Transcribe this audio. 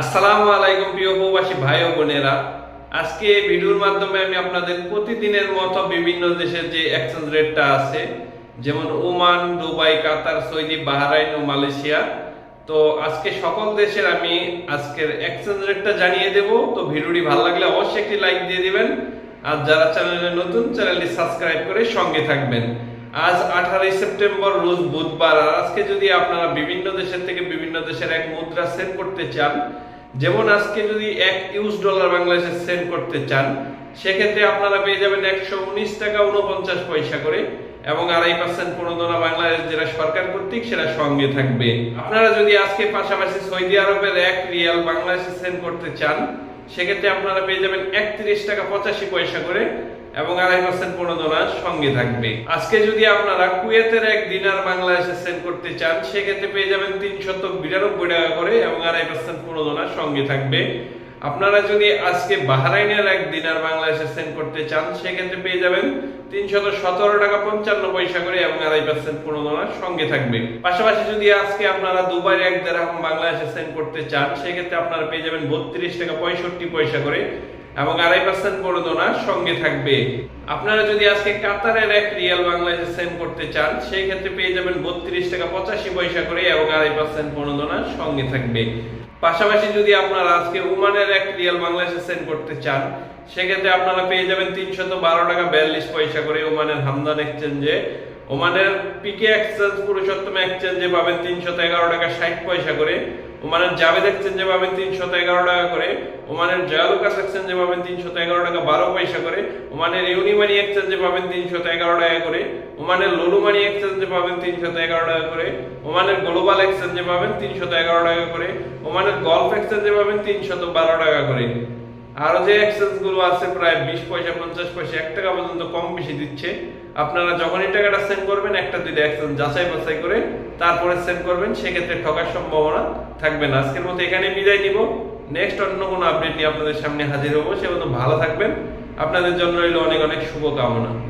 আসসালামু আলাইকুম প্রিয় প্রবাসী ভাই ও বোনেরা। আজকে ভিডিওর মাধ্যমে আমি আপনাদের প্রতিদিনের মতো বিভিন্ন দেশের যে এক্সচেঞ্জ রেটটা আছে, যেমন Oman, Dubai, Qatar, Saudi, Bahrain ও মালয়েশিয়া। তো আজকে সকল দেশের আমি আজকের এক্সচেঞ্জ রেটটা জানিয়ে দেব। তো ভিডিওটি ভালো লাগলে অবশ্যই একটি লাইক দিয়ে দিবেন। আর যারা চ্যানেলে নতুন চ্যানেলটি সাবস্ক্রাইব করে সঙ্গে থাকবেন। আজ আঠারোই সেপ্টেম্বর, রোজ বুধবার। আর আজকে যদি আপনারা বিভিন্ন দেশের থেকে বিভিন্ন দেশের এক মুদ্রা সেন্ড করতে চান, যেমন আজকে যদি এক ইউএস ডলার বাংলাদেশে সেন্ড করতে চান, সেক্ষেত্রে আপনারা পেয়ে যাবেন একশো উনিশ টাকা উনপঞ্চাশ পয়সা করে এবং আড়াই পার্সেন্ট প্রণোদনা বাংলাদেশ যেটা সরকার কর্তৃক সেটা সঙ্গে থাকবে। আপনারা যদি আজকে পাশাপাশি সৌদি আরবের এক রিয়াল বাংলাদেশে সেন্ড করতে চান সেক্ষেত্রে আপনারা পেয়ে যাবেন একত্রিশ টাকা পঁচাশি পয়সা করে এবং আড়াই পার্সেন্ট পনেরো প্রণোদনা সঙ্গে থাকবে। আজকে যদি আপনারা কুয়েতের এক দিনার বাংলাদেশে সেন্ড করতে চান, সেক্ষেত্রে পেয়ে যাবেন তিনশত বিরানব্বই টাকা করে এবং আড়াই পার্সেন্ট পনেরো প্রণোদনা সঙ্গে থাকবে। আপনারা যদি আজকে বাহরাইনের এক দিনার বাংলাদেশে সেন্ড করতে চান, সেক্ষেত্রে পেয়ে যাবেন তিনশত সতেরো টাকা পঞ্চান্ন পয়সা করে এবং আড়াই পার্সেন্ট প্রণোদনা সঙ্গে থাকবে। পাশাপাশি যদি আজকে আপনারা দুবাই এক দেড় বাংলাদেশে সেন্ড করতে চান, সেক্ষেত্রে আপনারা পেয়ে যাবেন বত্রিশ টাকা পঁয়ষট্টি পয়সা করে এবং আড়াই পার্সেন্ট প্রণোদনা সঙ্গে থাকবে। আপনারা যদি আজকে কাতারের এক রিয়াল বাংলাদেশে সেন্ড করতে চান, সেই ক্ষেত্রে পেয়ে যাবেন বত্রিশ টাকা পঁচাশি পয়সা করে এবং আড়াই পার্সেন্ট প্রণোদনা সঙ্গে থাকবে। পাশাপাশি যদি আপনারা আজকে ওমানের এক রিয়াল বাংলাদেশে সেন্ড করতে চান, সেক্ষেত্রে আপনারা পেয়ে যাবেন তিনশত বারো টাকা বিয়াল্লিশ পয়সা করে ওমানের হামদান এক্সচেঞ্জে ওমানের পিকে এক্সচেঞ্জ পুরুষোত্তম এক্সচেঞ্জে পাবেন তিনশত এগারো টাকা ষাট পয়সা করে। ওমানের জাভেদ এক্সচেঞ্জে পাবেন তিনশত এগারো টাকা করে, ওমানের জয়ালুকাস এক্সচেঞ্জে পাবেন তিনশত এগারো টাকা বারো পয়সা করে, ওমানের ইউনিমানি এক্সচেঞ্জে পাবেন তিনশত এগারো টাকা করে, ওমানের লোলুমানি এক্সচেঞ্জে পাবেন তিনশত এগারো টাকা করে, ওমানের গ্লোবাল এক্সচেঞ্জে পাবেন তিনশত এগারো টাকা করে, ওমানের গল্ফ এক্সচেঞ্জে পাবেন তিনশত বারো টাকা করে। আরও যে এক্সচেঞ্জগুলো আছে প্রায় বিশ পয়সা, পঞ্চাশ পয়সা, এক টাকা পর্যন্ত কম বেশি দিচ্ছে। আপনারা যখনই টাকাটা সেন্ড করবেন, একটা দুইটা এক্সচেঞ্জ যাচাই বাছাই করে তারপরে সেন্ড করবেন, সেক্ষেত্রে ঠকার সম্ভাবনা থাকবে না। আজকের মতো এখানে বিদায় নিব। নেক্সট অন্য কোনো আপডেট নিয়ে আপনাদের সামনে হাজির হব। সে ভালো থাকবেন। আপনাদের জন্য রইল অনেক অনেক শুভকামনা।